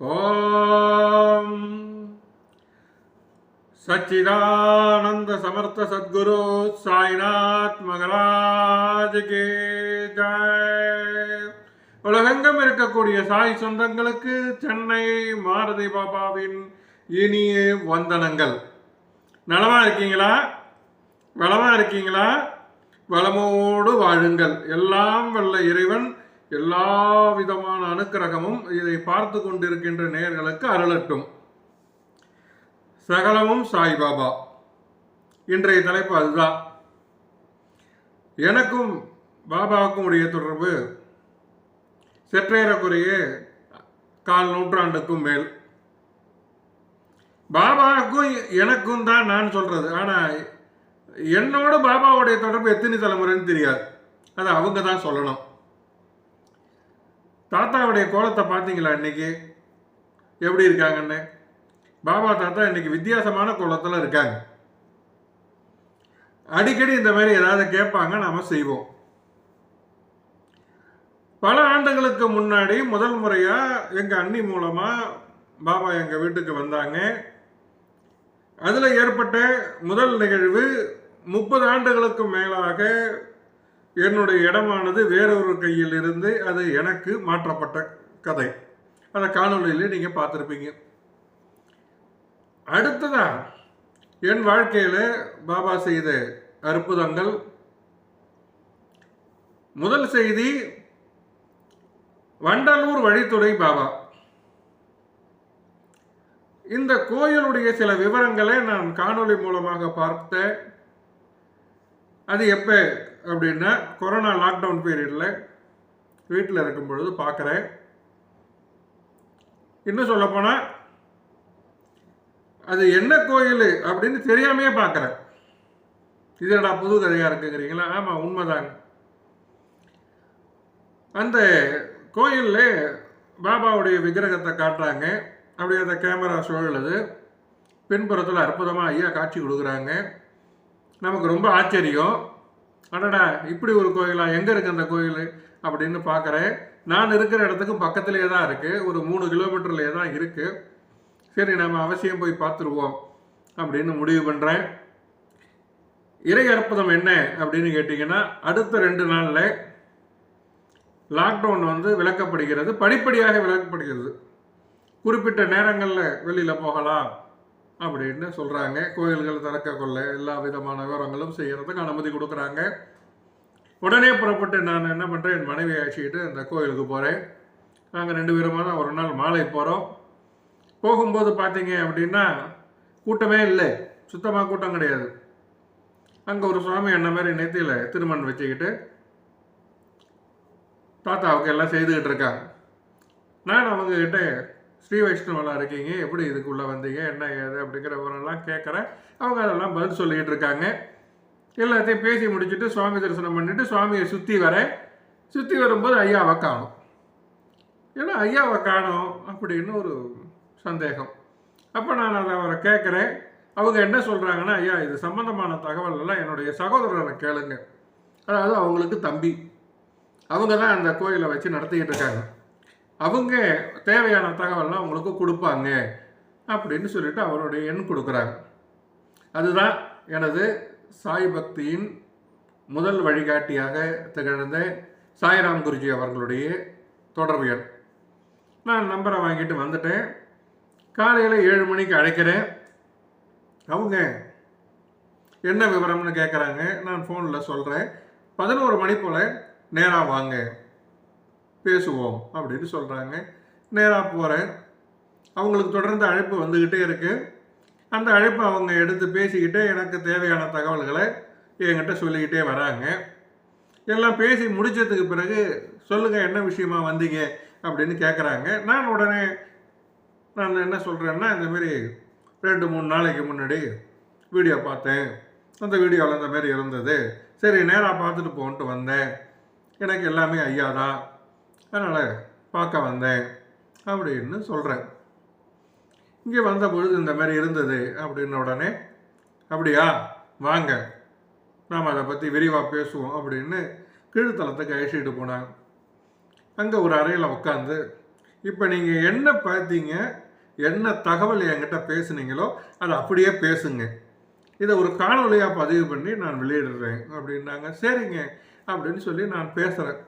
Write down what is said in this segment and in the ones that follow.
ஓம். சச்சிதானந்த சமர்த்த சத்குரு சாய்நாத் மகராஜ் கே ஜெய். உலகெங்கும் இருக்கக்கூடிய சாய் சொந்தங்களுக்கு சென்னை மாருதி பாபாவின் இனிய வந்தனங்கள். நலமா இருக்கீங்களா? வளமா இருக்கீங்களா? வளமோடு வாழுங்கள். எல்லாம் வல்ல இறைவன் எல்லா விதமான அனுக்கிரகமும் இதை பார்த்து கொண்டிருக்கின்ற நேர்களுக்கு அருளட்டும். சகலமும் சாய்பாபா இன்றைய தலைப்பு அதுதான். எனக்கும் பாபாவுக்கும் உடைய தொடர்பு செற்றேறக்குறைய கால் நூற்றாண்டுக்கும் மேல். பாபாவுக்கும் எனக்கும் தான் நான் சொல்றது. ஆனால் என்னோட பாபாவுடைய தொடர்பு எத்தனை தலைமுறைன்னு தெரியாது. அது அவங்க தான் சொல்லணும். தாத்தாவுடைய கோலத்தை பார்த்தீங்களா இன்னைக்கு? எப்படி இருக்காங்கன்னு? பாபா தாத்தா இன்னைக்கு வித்தியாசமான கோலத்தில் இருக்காங்க. அடிக்கடி இந்த மாதிரி ஏதாவது கேட்பாங்க நாம் செய்வோம். பல ஆண்டுகளுக்கு முன்னாடி முதல் முறையாக எங்கள் அண்ணி மூலமாக பாபா எங்கள் வீட்டுக்கு வந்தாங்க. அதில் ஏற்பட்ட முதல் நிகழ்வு முப்பது ஆண்டுகளுக்கு மேலாக என்னுடைய இடமானது வேறொரு கையில் இருந்து அது எனக்கு மாற்றப்பட்ட கதை. அதை காணொலியில் நீங்கள் பார்த்துருப்பீங்க. அடுத்ததா என் வாழ்க்கையில் பாபா செய்த அற்புதங்கள். முதல் செய்தி வண்டலூர் வழித்துறை பாபா. இந்த கோயிலுடைய சில விவரங்களை நான் காணொளி மூலமாக பார்த்தேன். அது எப்போ அப்படின்னா கொரோனா லாக்டவுன் பீரியடில் வீட்டில் இருக்கும் பொழுது பார்க்குறேன் இன்னும் சொல்லப்போனால் அது என்ன கோயில் அப்படின்னு தெரியாமையே பார்க்குறேன் இது என்னடா புது கதையாக இருக்குங்கிறீங்களா? ஆமாம் உண்மைதாங்க. அந்த கோயிலில் பாபாவுடைய விக்கிரகத்தை காட்டுறாங்க. அப்படியே அந்த கேமரா சுழலுது. பின்புறத்தில் அற்புதமாக ஐயா காட்சி கொடுக்குறாங்க. நமக்கு ரொம்ப ஆச்சரியம். அடடா இப்படி ஒரு கோயிலா? எங்கே இருக்கு அந்த கோயில்? அப்படின்னு பார்க்குறேன். நான் இருக்கிற இடத்துக்கு பக்கத்துலேயே தான் இருக்குது ஒரு மூணு கிலோமீட்டர்லேயே தான் இருக்குது சரி நம்ம அவசியம் போய் பார்த்துருவோம் அப்படின்னு முடிவு பண்ணுறேன் இறை அற்புதம் என்ன அப்படின்னு கேட்டிங்கன்னா அடுத்த ரெண்டு நாளில் லாக்டவுன் வந்து விளக்கப்படுகிறது. படிப்படியாக விளக்கப்படுகிறது. குறிப்பிட்ட நேரங்களில் வெளியில் போகலாம். அப்படின்னு சொல்கிறாங்க கோயில்கள் திறக்க கொள்ள எல்லா விதமான விவரங்களும் செய்கிறதுக்கு அனுமதி கொடுக்குறாங்க. உடனே புறப்பட்டு நான் என்ன பண்ணுறேன் என் மனைவி அழைச்சிக்கிட்டு அந்த கோயிலுக்கு போகிறேன் நாங்கள் ரெண்டு பேருமான ஒரு நாள் மாலை போகிறோம் போகும்போது பார்த்தீங்க அப்படின்னா கூட்டமே இல்லை. சுத்தமாக கூட்டம் கிடையாது. அங்கே ஒரு சுவாமி என்ன மாதிரி நெத்தியில் திருமண் வச்சுக்கிட்டு தாத்தாவுக்கு எல்லாம் செய்துக்கிட்டு இருக்காங்க. நான் அவங்கக்கிட்ட ஸ்ரீ வைஷ்ணவெல்லாம் இருக்கீங்க? எப்படி இதுக்குள்ளே வந்தீங்க? என்ன ஏது? அப்படிங்கிறவரெல்லாம் கேட்குறேன் அவங்க அதெல்லாம் பதில் சொல்லிக்கிட்டு இருக்காங்க. எல்லாத்தையும் பேசி முடிச்சுட்டு சுவாமி தரிசனம் பண்ணிட்டு சுவாமியை சுற்றி வரேன் சுற்றி வரும்போது ஐயாவை காணும். ஏன்னா ஐயாவை காணும் அப்படின்னு ஒரு சந்தேகம். அப்போ நான் அதை அவரை கேட்குறேன் அவங்க என்ன சொல்கிறாங்கன்னா ஐயா இது சம்மந்தமான தகவல் எல்லாம் என்னுடைய சகோதரரை கேளுங்க. அதாவது அவங்களுக்கு தம்பி. அவங்க தான் அந்த கோயிலை வச்சு நடத்திக்கிட்டு இருக்காங்க. அவங்க தேவையான தகவல்லாம் அவங்களுக்கு கொடுப்பாங்க அப்படின்னு சொல்லிட்டு அவருடைய எண் கொடுக்குறாங்க அதுதான் எனது சாய் பக்தியின் முதல் வழிகாட்டியாக திகழ்ந்த சாய்ராம் குருஜி அவர்களுடைய தொடர்பு எண். நான் நம்பரை வாங்கிட்டு வந்துட்டேன். காலையில் ஏழு மணிக்கு அழைக்கிறேன். அவங்க என்ன விவரம்னு கேட்குறாங்க நான் ஃபோனில் சொல்கிறேன் பதினோரு மணி போல் நேராக வாங்க. பேசுவோம் அப்படின்னு சொல்கிறாங்க நேராக போகிறேன் அவங்களுக்கு தொடர்ந்து அழைப்பு வந்துக்கிட்டே இருக்கு. அந்த அழைப்பை அவங்க எடுத்து பேசிக்கிட்டு எனக்கு தேவையான தகவல்களை என்கிட்ட சொல்லிக்கிட்டே வராங்க. எல்லாம் பேசி முடிச்சதுக்கு பிறகு சொல்லுங்கள் என்ன விஷயமா வந்தீங்க? அப்படின்னு கேட்குறாங்க நான் உடனே நான் என்ன சொல்கிறேன்னா இந்தமாரி ரெண்டு மூணு நாளைக்கு முன்னாடி வீடியோ பார்த்தேன். அந்த வீடியோவில் இந்த மாதிரி இருந்தது. சரி நேராக பார்த்துட்டு போன்ட்டு வந்தேன். எனக்கு எல்லாமே ஐயா தான் அதனால் பார்க்க வந்தேன் அப்படின்னு சொல்கிறேன் இங்கே வந்த பொழுது இந்த மாதிரி இருந்தது அப்படின்ன உடனே அப்படியா வாங்க. நாம் அதை பற்றி விரிவாக பேசுவோம் அப்படின்னு கீழ்த்தளத்துக்கு அழைச்சிட்டு போனாங்க. அங்கே ஒரு அறையில் உட்காந்து இப்போ நீங்கள் என்ன பார்த்தீங்க? என்ன தகவல் என்கிட்ட பேசுனீங்களோ அதை அப்படியே பேசுங்க. இதை ஒரு காணொலியாக பதிவு பண்ணி நான் வெளியிடுறேன் அப்படின்னாங்க. சரிங்க அப்படின்னு சொல்லி நான் பேசுகிறேன்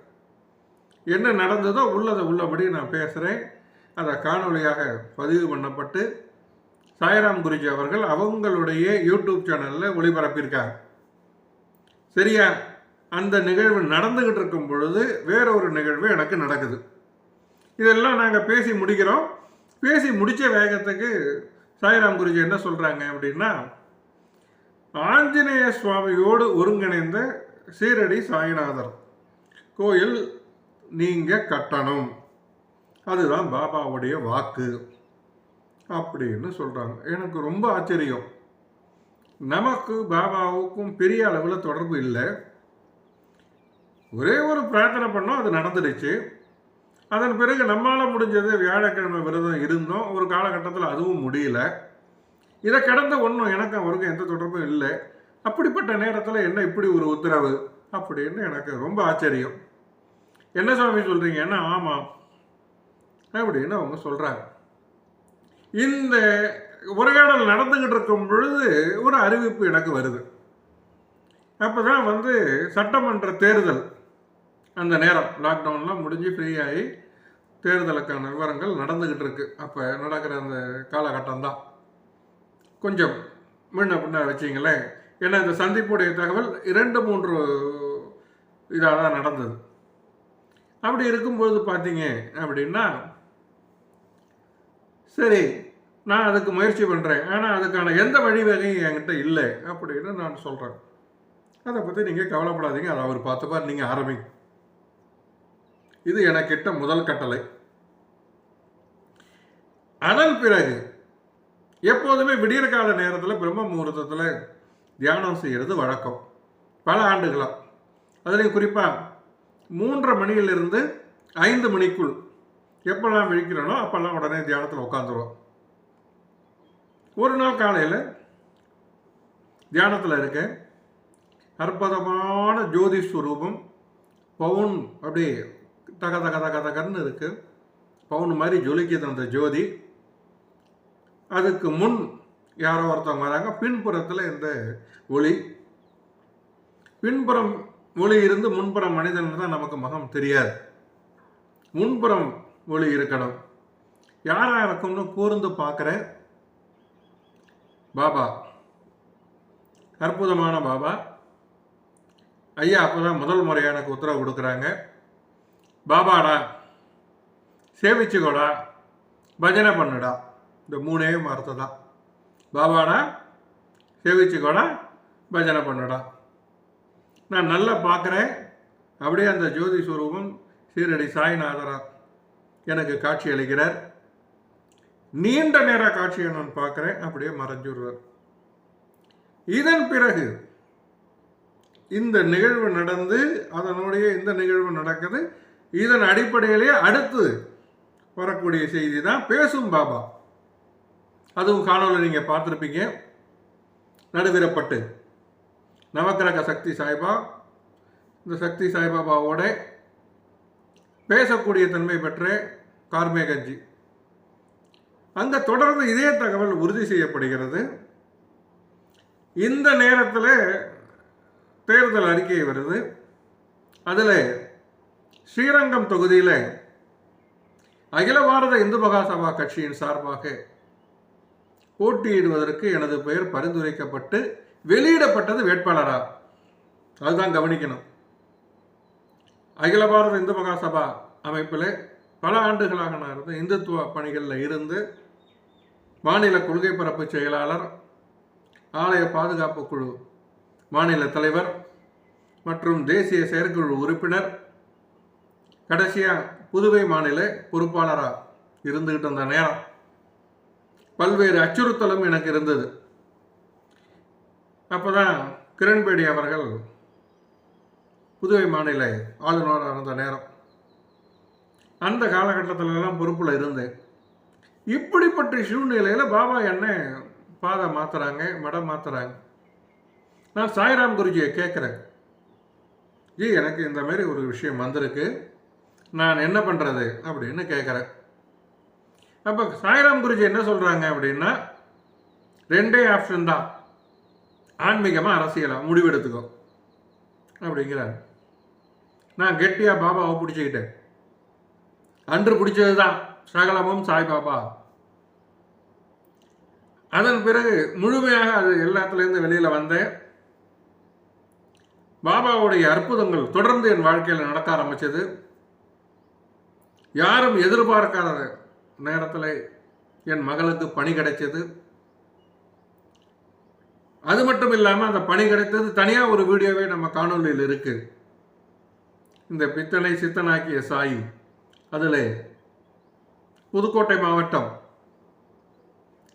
என்ன நடந்ததோ உள்ளதை உள்ளபடி நான் பேசுகிறேன் அதை காணொலியாக பதிவு பண்ணப்பட்டு சாய்ராம் குருஜி அவர்கள் அவங்களுடைய யூடியூப் சேனலில் ஒளிபரப்பியிருக்காங்க சரியா? அந்த நிகழ்வு நடந்துக்கிட்டு இருக்கும் பொழுது வேற ஒரு நிகழ்வு எனக்கு நடக்குது. இதெல்லாம் நாங்கள் பேசி முடிக்கிறோம். பேசி முடித்த வேகத்துக்கு சாய்ராம் குருஜி என்ன சொல்கிறாங்க அப்படின்னா ஆஞ்சநேய சுவாமியோடு ஒருங்கிணைந்த சீரடி சாய்நாதர் கோயில் நீங்கள் கட்டணும். அதுதான் பாபாவுடைய வாக்கு. அப்படின்னு சொல்கிறாங்க எனக்கு ரொம்ப ஆச்சரியம். நமக்கு பாபாவுக்கும் பெரிய அளவில் தொடர்பு இல்லை. ஒரே ஒரு பிரார்த்தனை பண்ணோம் அது நடந்துடுச்சு. அதன் பிறகு நம்மளால் முடிஞ்சது வியாழக்கிழமை விரதம் இருந்தோம். ஒரு காலகட்டத்தில் அதுவும் முடியல. இதை கடந்த ஒன்றும் எனக்கு அவருக்கும் எந்த தொடர்பும் இல்லை. அப்படிப்பட்ட நேரத்தில் என்ன இப்படி ஒரு உத்தரவு? அப்படின்னு எனக்கு ரொம்ப ஆச்சரியம். என்ன சுவாமி சொல்கிறீங்கன்னா ஆமாம் அப்படின்னு அவங்க சொல்கிறாங்க இந்த உரையாடல் நடந்துக்கிட்டு இருக்கும் பொழுது ஒரு அறிவிப்பு எனக்கு வருது. அப்போ தான் வந்து சட்டமன்ற தேர்தல் அந்த நேரம் லாக்டவுன்லாம் முடிஞ்சு ஃப்ரீயாகி தேர்தலுக்கான விவரங்கள் நடந்துக்கிட்டு இருக்கு. அப்போ நடக்கிற அந்த காலகட்டம் தான் கொஞ்சம் முன்ன பின்ன வச்சிங்களேன். ஏன்னா இந்த சந்திப்புடைய தகவல் இரண்டு மூன்று இதாக தான் நடந்தது. அப்படி இருக்கும்பொழுது பார்த்தீங்க அப்படின்னா சரி நான் அதுக்கு முயற்சி பண்ணுறேன் ஆனால் அதுக்கான எந்த வழிவகையும் என்கிட்ட இல்லை அப்படின்னு நான் சொல்கிறேன் அதை பற்றி நீங்கள் கவலைப்படாதீங்க. அதை அவர் பார்த்துப்பார் நீங்கள் ஆரம்பிங்க. இது எனக்கிட்ட முதல் கட்டளை. அதன் பிறகு எப்போதுமே விடியற் கால நேரத்தில் பிரம்ம முகூர்த்தத்தில் தியானம் செய்கிறது வழக்கம். பல ஆண்டுகளாக அதுலேயும் குறிப்பாக மூன்றரை மணியிலிருந்து ஐந்து மணிக்குள் எப்பெல்லாம் விழிக்கிறோனோ அப்போல்லாம் உடனே தியானத்தில் உட்காந்துருவோம். ஒரு நாள் காலையில் தியானத்தில் இருக்கேன். அற்புதமான ஜோதி ஸ்வரூபம் பவுன் அப்படியே தக தக தக தகன்னு இருக்கு. பவுன் மாதிரி ஜொலிக்குது அந்த ஜோதி. அதுக்கு முன் யாரோ ஒருத்தவங்க வராங்க. பின்புறத்தில் இந்த ஒளி. பின்புறம் ஒளி இருந்து முன்புறம் மனிதன் தான் நமக்கு முகம் தெரியாது. முன்புறம் ஒளி இருக்கணும். யாரா இருக்கும்னு கூர்ந்து பார்க்குறேன் பாபா. அற்புதமான பாபா. ஐயா அப்போதான் முதல் முறையாக எனக்கு உத்தரவு கொடுக்குறாங்க. பாபாடா சேவிச்சுக்கோடா பஜனை பண்ணுடா. இந்த மூணே வார்த்தை தான். பாபாடா சேவிச்சுக்கோடா பஜனை பண்ணுடா. நான் நல்லா பார்க்குறேன். அப்படியே அந்த ஜோதி ஸ்வரூபம் சீரடி சாய்நாதரா எனக்கு காட்சி அளிக்கிறார். நீண்ட நேர காட்சியை நான் பார்க்குறேன். அப்படியே மறைஞ்சுடுவார் இதன் பிறகு இந்த நிகழ்வு நடந்து அதனுடைய இந்த நிகழ்வு நடக்குது. இதன் அடிப்படையிலேயே அடுத்து வரக்கூடிய செய்தி தான் பேசும் பாபா. அதுவும் காணொலி நீங்கள் பார்த்துருப்பீங்க. நடுவிறப்பட்டு நவக்கிரக சக்தி சாய்பா. இந்த சக்தி சாய்பாபாவோட பேசக்கூடிய தன்மை பெற்ற கார்மேகஞ்சி அங்கே தொடர்ந்து இதே தகவல் உறுதி செய்யப்படுகிறது. இந்த நேரத்தில் தேர்தல் அறிக்கை வருது. அதில் ஸ்ரீரங்கம் தொகுதியில் அகில பாரத இந்து மகாசபா கட்சியின் சார்பாக போட்டியிடுவதற்கு எனது பெயர் பரிந்துரைக்கப்பட்டு வெளியிடப்பட்டது வேட்பாளரா? அதுதான் கவனிக்கணும். அகில பாரத இந்து மகாசபா அமைப்பில் பல ஆண்டுகளாக நான் இருந்து இந்துத்துவ பணிகளில் இருந்து மாநில கொள்கை பரப்பு செயலாளர் ஆலய பாதுகாப்பு குழு மாநில தலைவர் மற்றும் தேசிய செயற்குழு உறுப்பினர் கடைசியாக புதுவை மாநில பொறுப்பாளராக இருந்துகிட்டு இருந்த நேரம். பல்வேறு அச்சுறுத்தலும் எனக்கு இருந்தது. அப்போ தான் கிரண்பேடி அவர்கள் புதுவை மாநில ஆளுநராக இருந்த நேரம். அந்த காலகட்டத்திலலாம் பொறுப்பில் இருந்தேன் இப்படிப்பட்ட சூழ்நிலையில் பாபா என்ன பாதை மாற்றுறாங்க மடம் மாற்றுறாங்க நான் சாய்ராம் குருஜியை கேட்குறேன். ஜி எனக்கு இந்த மாதிரி ஒரு விஷயம் வந்திருக்கு. நான் என்ன பண்ணுறது அப்படின்னு கேட்குறேன். அப்போ சாய்ராம் குருஜி என்ன சொல்கிறாங்க அப்படின்னா ரெண்டே ஆப்ஷன் தான். ஆன்மீகமாக அரசியலாக முடிவெடுத்துக்கோ. அப்படிங்கிறார். நான் கெட்டியாக பாபாவை பிடிச்சிக்கிட்டேன். அன்று பிடிச்சது தான் சகலமும் சாய்பாபா அதன் பிறகு முழுமையாக அது எல்லாத்துலேருந்து வெளியில் வந்தேன் பாபாவுடைய அற்புதங்கள் தொடர்ந்து என் வாழ்க்கையில் நடக்க ஆரம்பித்தது யாரும் எதிர்பார்க்காத நேரத்தில் என் மகளுக்கு பணி கிடைச்சது. அது மட்டும் இல்லாமல் அந்த பணி கிடைத்தது தனியாக ஒரு வீடியோவே நம்ம காணொலியில் இருக்கு. இந்த பித்தனை சித்தனாக்கிய சாயி அதில் புதுக்கோட்டை மாவட்டம்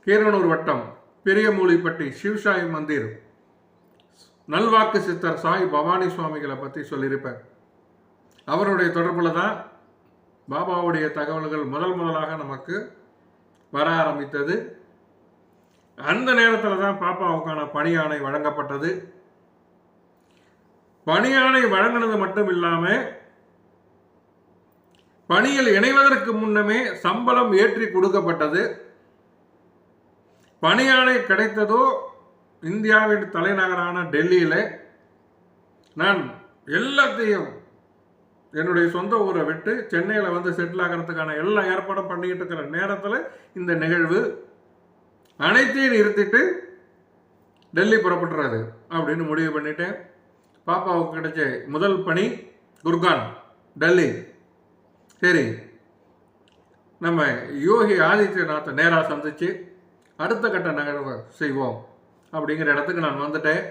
கீரனூர் வட்டம் பெரியமூலிப்பட்டி சிவசாயி மந்திர் நல்வாக்கு சித்தர் சாய் பவானி சுவாமிகளை பற்றி சொல்லியிருப்பேன். அவருடைய தொடர்பில் தான் பாபாவுடைய தகவல்கள் முதல் முதலாக நமக்கு வர ஆரம்பித்தது. அந்த நேரத்தில் தான் பாப்பாவுக்கான பணியானை வழங்கப்பட்டது. பணியானை வழங்கினது மட்டும் இல்லாமல் பணியில் இணைவதற்கு முன்னமே சம்பளம் ஏற்றி கொடுக்கப்பட்டது. பணியாணை கிடைத்ததோ இந்தியாவின் தலைநகரான டெல்லியில். நான் எல்லாத்தையும் என்னுடைய சொந்த ஊரை விட்டு சென்னையில் வந்து செட்டில் ஆகிறதுக்கான எல்லா ஏற்பாடும் பண்ணிக்கிட்டு இருக்கிற நேரத்தில் இந்த நிகழ்வு அனைத்தையும் நிறுத்திட்டு டெல்லி புறப்பட்டுறாரு அப்படின்னு முடிவு பண்ணிட்டேன் பாப்பாவுக்கு கிடைச்ச முதல் பணி குர்கான் டெல்லி. சரி நம்ம யோகி ஆதித்யநாத்தை நேராக சந்தித்து அடுத்த கட்ட நகர்வை செய்வோம் அப்படிங்கிற இடத்துக்கு நான் வந்துட்டேன்.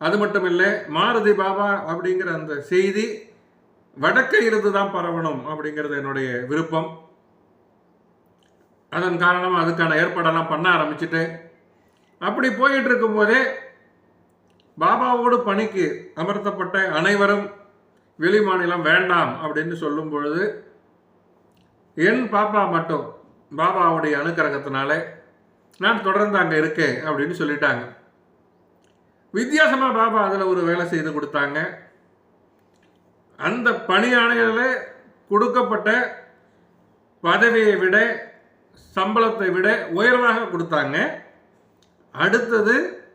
அது மட்டும் இல்லை மாருதி பாபா அப்படிங்கிற அந்த செய்தி வடக்கே இருந்து தான் பரவணும் அப்படிங்கிறது என்னுடைய விருப்பம். அதன் காரணமாக அதுக்கான ஏற்பாடெல்லாம் பண்ண ஆரம்பிச்சுட்டு அப்படி போயிட்டு இருக்கும்போதே பாபாவோடு பணிக்கு அமர்த்தப்பட்ட அனைவரும் வெளி மாநிலம் வேண்டாம் அப்படின்னு சொல்லும் பொழுது என் பாப்பா மட்டும் பாபாவுடைய அனுக்கிரகத்தினால நான் தொடர்ந்து அங்கே இருக்கேன் அப்படின்னு சொல்லிட்டாங்க. வித்தியாசமாக பாபா அதில் ஒரு வேலை செய்து கொடுத்தாங்க. அந்த பணியாணைகளில் கொடுக்கப்பட்ட பதவியை விட சம்பளத்தை விட உயர்வாக கொடுத்தாங்க. அடுத்தது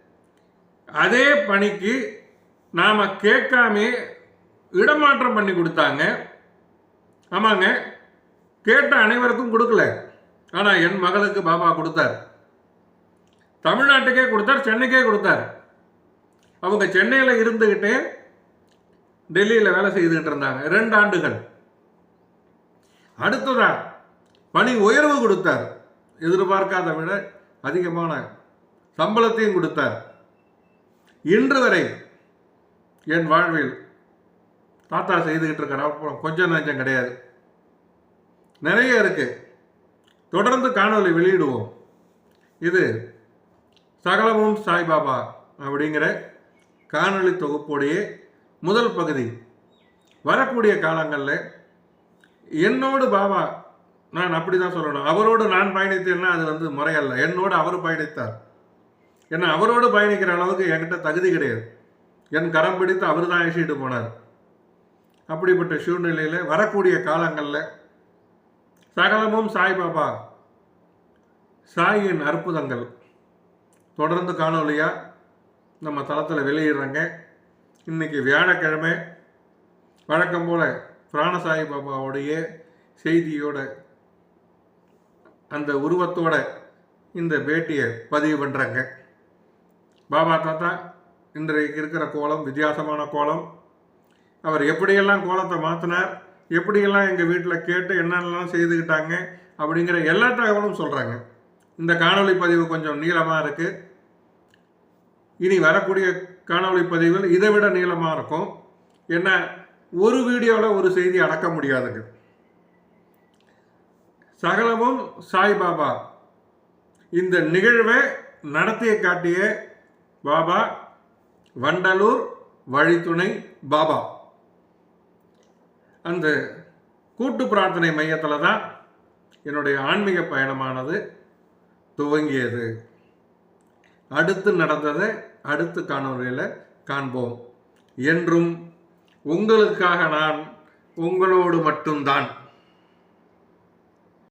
அதே பணிக்கு நாம் கேட்காமே இடமாற்றம் பண்ணி கொடுத்தாங்க. ஆமாங்க கேட்ட அனைவருக்கும் கொடுக்கல. ஆனால் என் மகளுக்கு பாபா கொடுத்தார். தமிழ்நாட்டுக்கே கொடுத்தார் சென்னைக்கே கொடுத்தார். அவங்க சென்னையில் இருந்துக்கிட்டே டெல்லியில் வேலை செய்துக்கிட்டு இருந்தாங்க. ரெண்டு ஆண்டுகள். அடுத்ததான் பணி உயர்வு கொடுத்தார். எதிர்பார்க்காத விட அதிகமான சம்பளத்தையும் கொடுத்தார். இன்று வரை என் வாழ்வில் தாத்தா செய்துக்கிட்டு இருக்கிற அப்புறம் கொஞ்சம் நஞ்சம் கிடையாது. நிறைய இருக்கு. தொடர்ந்து காணொளி வெளியிடுவோம். இது சகலமும் சாய்பாபா அப்படிங்கிற காணொலி தொகுப்புடைய முதல் பகுதி. வரக்கூடிய காலங்களில் என்னோடு பாபா நான் அப்படி தான் சொல்லணும். அவரோடு நான் பயணித்தேன்னா அது வந்து முறையல்ல. என்னோடு அவர் பயணித்தார். ஏன்னா அவரோடு பயணிக்கிற அளவுக்கு என்கிட்ட தகுதி கிடையாது. என் கரம் பிடித்து அவர் தான் அழைச்சிட்டு போனார். அப்படிப்பட்ட சூழ்நிலையில் வரக்கூடிய காலங்களில் சகலமும் சாய்பாபா சாயின் அற்புதங்கள் தொடர்ந்து காணொலியாக நம்ம தளத்தில் வெளியிடுறேங்க. இன்னைக்கு வியாழக்கிழமை வழக்கம் போல் பிராணசாயி பாபாவுடைய செய்தியோட அந்த உருவத்தோட இந்த பேட்டியை பதிவு பண்ணுறாங்க பாபா தாத்தா இன்றைக்கு இருக்கிற கோலம் வித்தியாசமான கோலம். அவர் எப்படியெல்லாம் கோலத்தை மாற்றினார் எப்படியெல்லாம் எங்கள் வீட்டில் கேட்டு என்னென்னலாம் செய்துக்கிட்டாங்க அப்படிங்கிற எல்லா தகவலும் சொல்கிறாங்க இந்த காணொளி பதிவு கொஞ்சம் நீளமாக இருக்குது இனி வரக்கூடிய காணொளி பதிவுகள் இதை விட நீளமாக இருக்கும். என்ன ஒரு வீடியோவில் ஒரு செய்தி அடக்க முடியாதுங்க. சகலமும் சாய்பாபா. இந்த நிகழ்வை நடத்திய காட்டிய பாபா வண்டலூர் வழித்துணை பாபா. அந்த கூட்டு பிரார்த்தனை மையத்தில் தான் என்னுடைய ஆன்மீக பயணமானது துவங்கியது. அடுத்து நடந்ததை அடுத்து காணொலியில் காண்போம். என்றும் உங்களுக்காக நான் உங்களோடு மட்டும்தான்.